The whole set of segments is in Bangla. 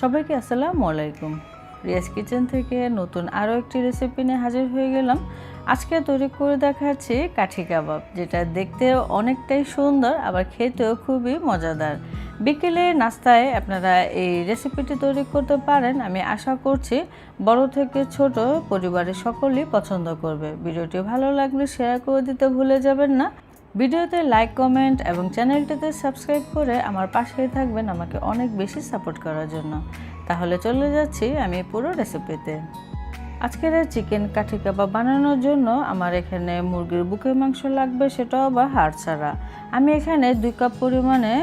সবাইকে আসসালামু আলাইকুম। রিয়াজ কিচেন থেকে নতুন আরও একটি রেসিপি নিয়ে হাজির হয়ে গেলাম। আজকে তৈরি করে দেখাচ্ছি কাঠি কাবাব, যেটা দেখতে অনেকটাই সুন্দর, আবার খেতেও খুবই মজাদার। বিকেলে নাস্তায় আপনারা এই রেসিপিটি তৈরি করতে পারেন, আমি আশা করছি বড় থেকে ছোট পরিবারের সকলেই পছন্দ করবে। ভিডিওটি ভালো লাগলে শেয়ার করে দিতে ভুলে যাবেন না। ভিডিওতে লাইক কমেন্ট এবং চ্যানেলটিতে সাবস্ক্রাইব করে আমার পাশেই থাকবেন আমাকে অনেক বেশি সাপোর্ট করার জন্য। তাহলে চলে যাচ্ছি আমি পুরো রেসিপিতে আজকের চিকেন কাঠি কাবাব বানানোর জন্য আমার এখানে মুরগির বুকের মাংস লাগবে, সেটাও আবার হাড় ছাড়া। আমি এখানে দুই কাপ পরিমাণে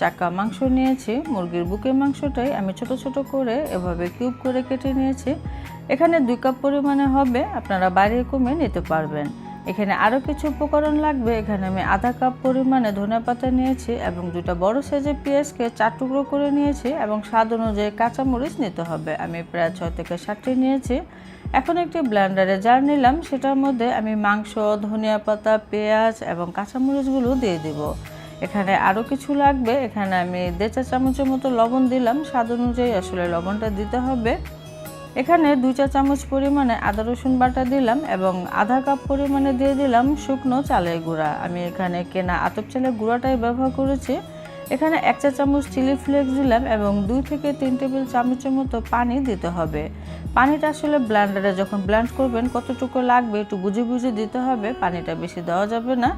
চাকা মাংস নিয়েছি, মুরগির বুকের মাংসটাই আমি ছোট ছোট করে এভাবে কিউব করে কেটে নিয়েছি। এখানে দুই কাপ পরিমাণে হবে, আপনারা বাইরে কমে নিতে পারবেন। এখানে আরও কিছু উপকরণ লাগবে। এখানে আমি আধা কাপ পরিমাণে ধনে পাতা নিয়েছি এবং দুটা বড় সাইজের পেঁয়াজকে চার টুকরো করে নিয়েছি এবং স্বাদ অনুযায়ী কাঁচামরিচ নিতে হবে। আমি প্রায় ছয় থেকে সাতটি নিয়েছি। এখন একটি ব্লেন্ডারে জার নিলাম। সেটার মধ্যে আমি মাংস, ধনিয়া পাতা, পেঁয়াজ এবং কাঁচামরিচগুলো দিয়ে দিব। এখানে আরও কিছু লাগবে। এখানে আমি দেড় চা চামচের মতো লবণ দিলাম। স্বাদ অনুযায়ী আসলে লবণটা দিতে হবে। এখানে দুই চা চামচ পরিমাণে আদা রসুন বাটা দিলাম এবং আধা কাপ পরিমাণে দিয়ে দিলাম শুকনো চালের গুঁড়া। আমি এখানে কেনা আতপ চালের গুঁড়াটাই ব্যবহার করেছি। এখানে এক চা চামচ চিলি ফ্লেক্স দিলাম এবং দুই থেকে তিন টেবিল চামচের মতো পানি দিতে হবে। পানিটা আসলে ব্লেন্ডারে যখন ব্ল্যান্ড করবেন কতটুকু লাগবে একটু বুঝে বুঝে দিতে হবে, পানিটা বেশি দেওয়া যাবে না।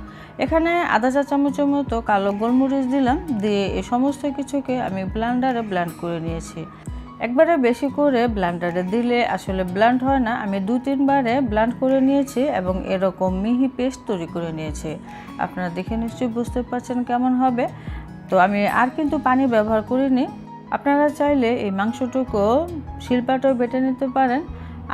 এখানে আধা চা চামচের মতো কালো গোলমরিচ দিলাম, দিয়ে এই সমস্ত কিছুকে আমি ব্লেন্ডারে ব্ল্যান্ড করে নিয়েছি। একবারে বেশি করে ব্লান্ডারে দিলে আসলে ব্লান্ড হয় না। আমি দু তিনবারে ব্লান্ড করে নিয়েছি এবং এরকম মিহি পেস্ট তৈরি করে নিয়েছি। আপনারা দেখে নিশ্চয়ই বুঝতে পারছেন কেমন হবে। তো আমি আর কিন্তু পানি ব্যবহার করিনি। আপনারা চাইলে এই মাংসটুকু শিলপাটাও বেটে নিতে পারেন।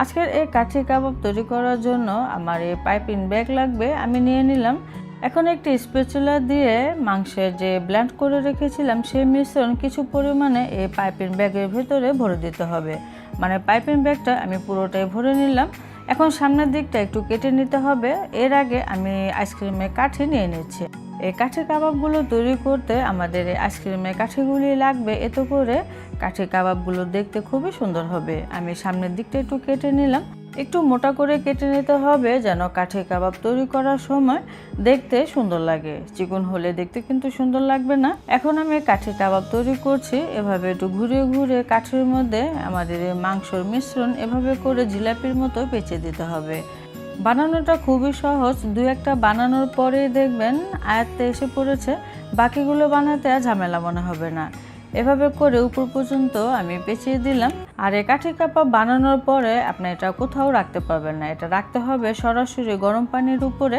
আজকের এই কাঠি কাবাব তৈরি করার জন্য আমার এই পাইপিং ব্যাগ লাগবে। আমি নিয়ে নিলাম। এখন একটি স্পেচুলা দিয়ে মাংসের যে ব্ল্যান্ড করে রেখেছিলাম, সেই মিশ্রণ কিছু পরিমাণে এই পাইপিং ব্যাগের ভেতরে ভরে দিতে হবে। মানে পাইপিং ব্যাগটা আমি পুরোটাই ভরে নিলাম। এখন সামনের দিকটা একটু কেটে নিতে হবে। এর আগে আমি আইসক্রিমের কাঠি নিয়ে নিচ্ছি। এই কাঠি কাবাবগুলো তৈরি করতে আমাদের এই আইসক্রিমের কাঠিগুলি লাগবে, এতে করে কাঠি কাবাবগুলো দেখতে খুবই সুন্দর হবে। আমি সামনের দিকটা একটু কেটে নিলাম। একটু মোটা করে কেটে নিতে হবে যেন কাঠি কাবাব তৈরি করার সময় দেখতে সুন্দর লাগে। চিকন হলে দেখতে কিন্তু সুন্দর লাগবে না। এখন আমি কাঠি কাবাব তৈরি করছি। এভাবে একটু ঘুরে ঘুরে কাঠের মধ্যে আমাদের মাংসর মিশ্রণ এভাবে করে জিলাপির মতো পেঁচে দিতে হবে। বানানোটা খুবই সহজ। দু একটা বানানোর পরেই দেখবেন আয়াত্তে এসে পড়েছে। বাকিগুলো বানাতে ঝামেলা মনে হবে না। এভাবে করে উপর পর্যন্ত আমি পেঁচিয়ে দিলাম। আর এই কাঠি কাপা বানানোর পরে আপনি এটা কোথাও রাখতে পারবেন না। এটা রাখতে হবে সরাসরি গরম পানির উপরে।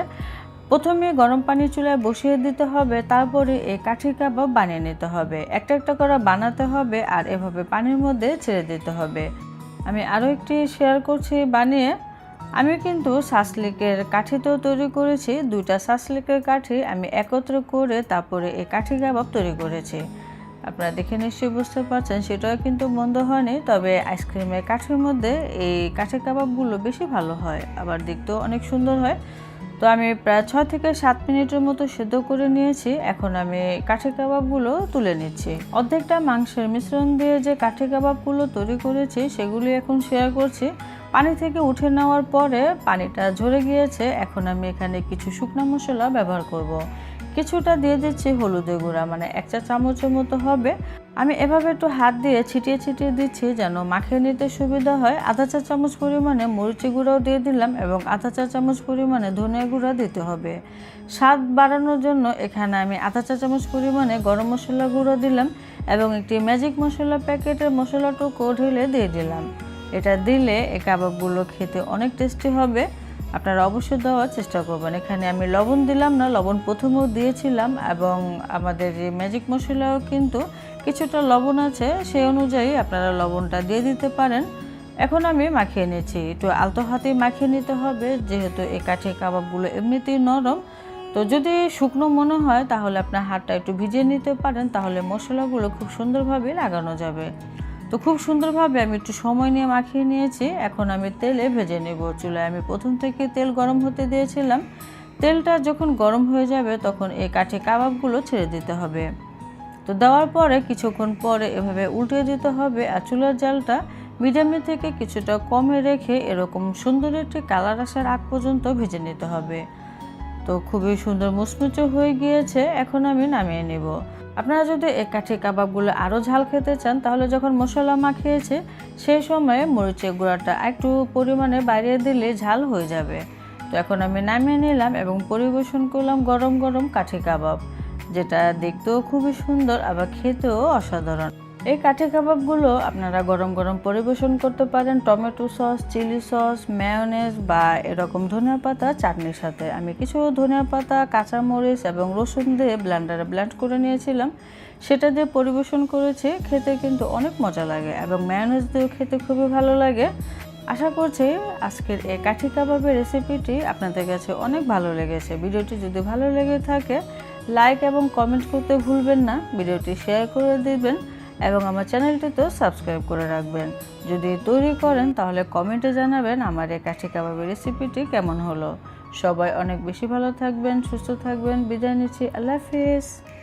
প্রথমে গরম পানি চুলায় বসিয়ে দিতে হবে, তারপরে এই কাঠি কাবাব বানিয়ে নিতে হবে। একটা একটা করে বানাতে হবে আর এভাবে পানির মধ্যে ছেড়ে দিতে হবে। আমি আরও একটি শেয়ার করছি বানিয়ে। আমি কিন্তু শাসলিকের কাঠিতেও তৈরি করেছি। দুইটা শাসলিকের কাঠি আমি একত্র করে তারপরে এই কাঠি কাবাব তৈরি করেছি। আপনারা দেখে নিশ্চয়ই বুঝতে পারছেন, সেটাও কিন্তু মন্দ হয়নি। তবে আইসক্রিমের কাঠের মধ্যে এই কাঠের কাবাবগুলো বেশি ভালো হয়, আবার দেখতেও অনেক সুন্দর হয়। তো আমি প্রায় ছয় থেকে সাত মিনিটের মতো সেদ্ধ করে নিয়েছি, এখন আমি কাঠি কাবাবগুলো তুলে নিচ্ছি। অর্ধেকটা মাংসের মিশ্রণ দিয়ে যে কাঠি কাবাবগুলো তৈরি করেছি, সেগুলি এখন শেয়ার করছি। পানি থেকে উঠে নেওয়ার পরে পানিটা ঝরে গিয়েছে, এখন আমি এখানে কিছু শুকনো মশলা ব্যবহার করব। কিছুটা দিয়ে দিচ্ছি হলুদের গুঁড়া মানে এক চা চামচের মতো হবে। আমি এভাবে একটু হাত দিয়ে ছিটিয়ে ছিটিয়ে দিচ্ছি যেন মাখিয়ে নিতে সুবিধা হয়। আধা চা চামচ পরিমাণে মরিচি গুঁড়াও দিয়ে দিলাম এবং আধা চা চামচ পরিমাণে ধনিয়া গুঁড়া দিতে হবে। স্বাদ বাড়ানোর জন্য এখানে আমি আধা চা চামচ পরিমাণে গরম মশলা গুঁড়ো দিলাম এবং একটি ম্যাজিক মশলা প্যাকেটের মশলাটুকু ঢেলে দিয়ে দিলাম। এটা দিলে এই কাবাবগুলো খেতে অনেক টেস্টি হবে। আপনারা অবশ্যই দেওয়ার চেষ্টা করবেন। এখানে আমি লবণ দিলাম না, লবণ প্রথমেও দিয়েছিলাম এবং আমাদের যে ম্যাজিক মশলাও কিন্তু কিছুটা লবণ আছে, সেই অনুযায়ী আপনারা লবণটা দিয়ে দিতে পারেন। এখন আমি মাখিয়ে নিয়েছি একটু আলতো হাতে মাখিয়ে নিতে হবে, যেহেতু এই কাঠি কাবাবগুলো এমনিতেই নরম। তো যদি শুকনো মনে হয়, তাহলে আপনার হাতটা একটু ভিজিয়ে নিতে পারেন, তাহলে মশলাগুলো খুব সুন্দরভাবে লাগানো যাবে। তো খুব সুন্দরভাবে আমি একটু সময় নিয়ে মাখিয়ে নিয়েছি। এখন আমি তেলে ভেজে নেব চুলায়। আমি প্রথম থেকে তেল গরম হতে দিয়েছিলাম। তেলটা যখন গরম হয়ে যাবে তখন এই কাঠি কাবাবগুলো ছেড়ে দিতে হবে। তো দেওয়ার পরে কিছুক্ষণ পরে এভাবে উল্টে দিতে হবে আর চুলার জালটা মিডিয়ামে থেকে কিছুটা কমে রেখে এরকম সুন্দর একটি কালার আসার আগ পর্যন্ত ভেজে নিতে হবে। তো খুবই সুন্দর মুচমুচে হয়ে গিয়েছে। এখন আমি নামিয়ে নেব। আপনারা যদি এই কাঠি কাবাবগুলো আরও ঝাল খেতে চান, তাহলে যখন মশলা মাখিয়েছে সেই সময়ে মরিচের গুঁড়াটা একটু পরিমাণে বাড়িয়ে দিলে ঝাল হয়ে যাবে। তো এখন আমি নামিয়ে নিলাম এবং পরিবেশন করলাম গরম গরম কাঠি কাবাব, যেটা দেখতেও খুবই সুন্দর, আবার খেতেও অসাধারণ। এই কাঠি কাবাবগুলো আপনারা গরম গরম পরিবেশন করতে পারেন। Tomato sauce, chilli sauce mayonnaise বা এরকম ধনিয়া পাতা, চাটনির সাথে। আমি কিছু ধনিয়া পাতা, কাঁচামরিচ এবং রসুন দিয়ে ব্লেন্ডারে ব্লেন্ড করে নিয়েছিলাম। সেটা দিয়ে পরিবেশন করেছি। খেতে কিন্তু অনেক মজা লাগে এবং ম্যায়োনেজ দিয়েও খেতে খুবই ভালো লাগে। আশা করছি আজকের এই কাঠি কাবাবের রেসিপিটি আপনাদের কাছে অনেক ভালো লেগেছে। ভিডিওটি যদি ভালো লেগে থাকে লাইক এবং কমেন্ট করতে ভুলবেন না। ভিডিওটি শেয়ার করে দিবেন। এবং আমার চ্যানেলটিতেও সাবস্ক্রাইব করে রাখবেন। যদি তৈরি করেন, তাহলে কমেন্টে জানাবেন আমার এই কাঠি কাবাবের রেসিপিটি কেমন হলো। সবাই অনেক বেশি ভালো থাকবেন, সুস্থ থাকবেন। বিদায় নিচ্ছি। আল্লাহ হাফিজ।